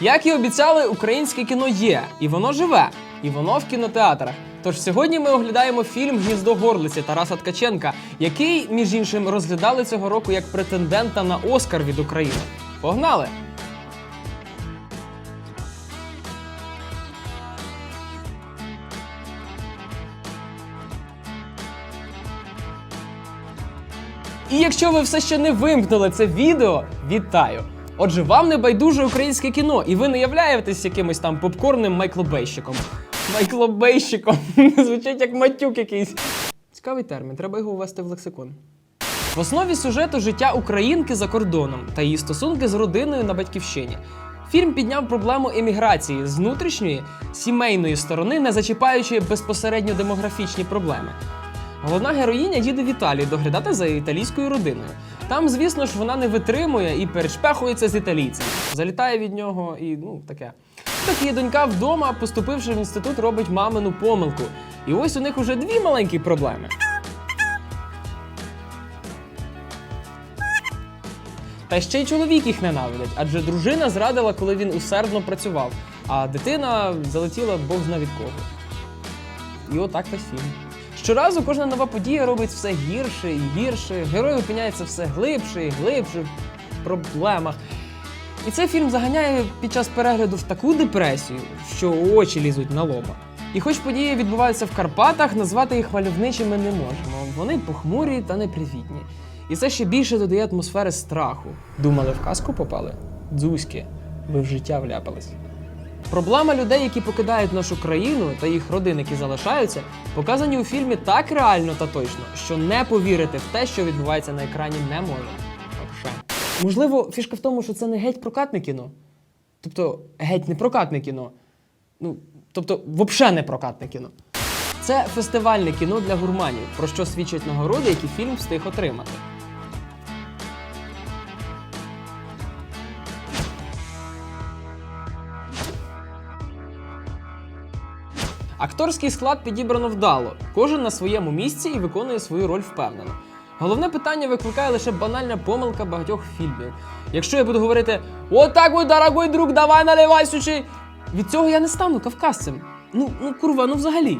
Як і обіцяли, українське кіно є, і воно живе, і воно в кінотеатрах. Тож сьогодні ми оглядаємо фільм Гніздо горлиці Тараса Ткаченка, який, між іншим, розглядали цього року як претендента на Оскар від України. Погнали! І якщо ви все ще не вимкнули це відео, вітаю! Отже, вам не байдуже українське кіно, і ви не являєтесь якимось там попкорним майклобейщиком. Майклобейщиком. Звучить як матюк якийсь. Цікавий термін, треба його ввести в лексикон. В основі сюжету життя українки за кордоном та її стосунки з родиною на батьківщині. Фільм підняв проблему еміграції з внутрішньої сімейної сторони, не зачіпаючи безпосередньо демографічні проблеми. Головна героїня їде в Італію доглядати за італійською родиною. Там, звісно ж, вона не витримує і перешпехується з італійцем. Залітає від нього і ну таке. Так її донька вдома, поступивши в інститут, робить мамину помилку. І ось у них уже дві маленькі проблеми. Та ще й чоловік їх ненавидить, адже дружина зрадила, коли він усердно працював, а дитина залетіла Бог зна від кого. І отак весь фільм. Щоразу кожна нова подія робить все гірше і гірше. Герой опиняється все глибше і глибше в проблемах. І цей фільм заганяє під час перегляду в таку депресію, що очі лізуть на лоба. І хоч події відбуваються в Карпатах, назвати їх мальовничими не можемо. Вони похмурі та непривітні. І це ще більше додає атмосфери страху. Думали, в казку попали? Дзузьки, ви в життя вляпались. Проблема людей, які покидають нашу країну та їх родин, які залишаються, показані у фільмі так реально та точно, що не повірити в те, що відбувається на екрані, не. Вообще. Можливо, фішка в тому, що це не геть прокатне кіно. Тобто, геть не прокатне кіно. Ну, тобто, взагалі не прокатне кіно. Це фестивальне кіно для гурманів, про що свідчать нагороди, які фільм встиг отримати. Акторський склад підібрано вдало, кожен на своєму місці і виконує свою роль впевнено. Головне питання викликає лише банальна помилка багатьох фільмів. Якщо я буду говорити «Отак, ой, дорогой друг, давай наливай сючи», від цього я не стану кавказцем. Ну, ну курва, ну взагалі.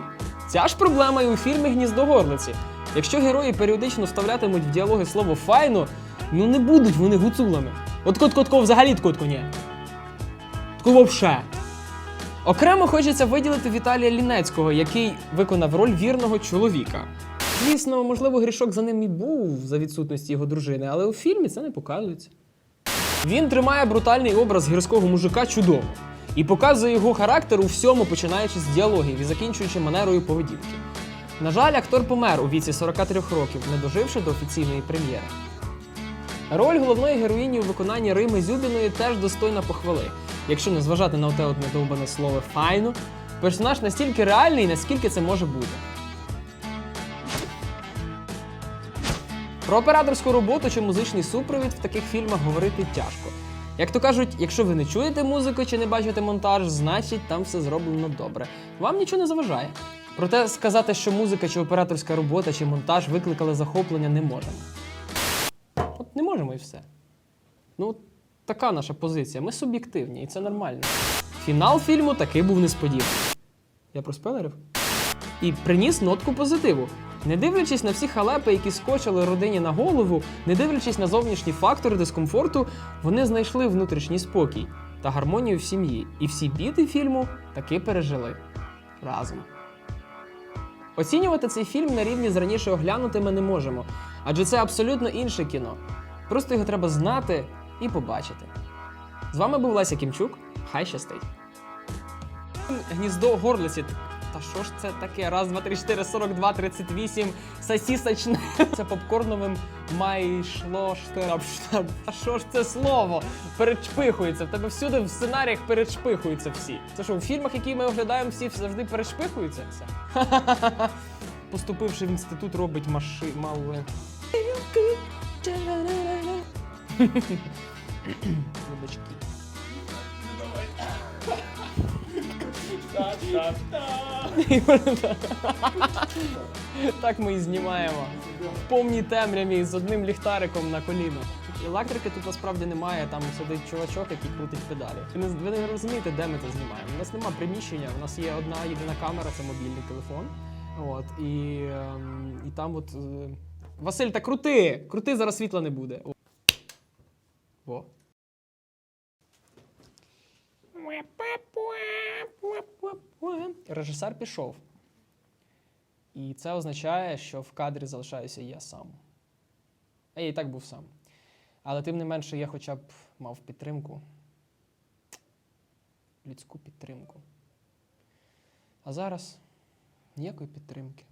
Ця ж проблема і у фільмі Гніздо горлиці. Якщо герої періодично вставлятимуть в діалоги слово файно, ну не будуть вони гуцулами. От кот котко взагалі ткотко ні. Тко вовше. Окремо хочеться виділити Віталія Лінецького, який виконав роль вірного чоловіка. Звісно, можливо, грішок за ним і був за відсутності його дружини, але у фільмі це не показується. Він тримає брутальний образ гірського мужика чудово і показує його характер у всьому, починаючи з діалогів і закінчуючи манерою поведінки. На жаль, актор помер у віці 43 років, не доживши до офіційної прем'єри. Роль головної героїні у виконанні Рими Зюбіної теж достойна похвали. Якщо не зважати на оте от недовбане слово файно, персонаж настільки реальний, наскільки це може бути. Про операторську роботу чи музичний супровід в таких фільмах говорити тяжко. Як то кажуть, якщо ви не чуєте музику чи не бачите монтаж, значить там все зроблено добре. Вам нічого не заважає. Проте сказати, що музика чи операторська робота чи монтаж викликали захоплення, не можемо. От не можемо і все. Ну, така наша позиція. Ми суб'єктивні, і це нормально. Фінал фільму таки був несподіваний. Я проспойлерив? І приніс нотку позитиву. Не дивлячись на всі халепи, які скочили родині на голову, не дивлячись на зовнішні фактори дискомфорту, вони знайшли внутрішній спокій та гармонію в сім'ї. І всі біди фільму таки пережили разом. Оцінювати цей фільм на рівні з раніше оглянутими не можемо, адже це абсолютно інше кіно. Просто його треба знати і побачити. З вами був Леся Кімчук. Хай щастить. Гніздо горлиці. Та що ж це таке? Раз, два, три, чотири, сорок два, тридцять вісім, сосісочне. Це попкорновим майшло штирап. А що ж це слово? Перечпихується. В тебе всюди в сценаріях перечпихуються всі. Це що, у фільмах, які ми оглядаємо, всі завжди перечпихуються? Все. Поступивши в інститут, робить маши мале. Вибачки. Так ми і знімаємо. В повній темряві з одним ліхтариком на коліно. Електрики тут насправді немає, там сидить чувачок, який крутить педалі. Ви не, ви не розумієте, де ми це знімаємо. У нас немає приміщення, у нас є одна єдина камера, це мобільний телефон. От, і, ем, і там от. е, Василь, та крути! Крути, зараз світла не буде. Во. Режисер пішов. І це означає, що в кадрі залишаюся я сам. А я і так був сам. Але тим не менше, я хоча б мав підтримку. Людську підтримку. А зараз ніякої підтримки.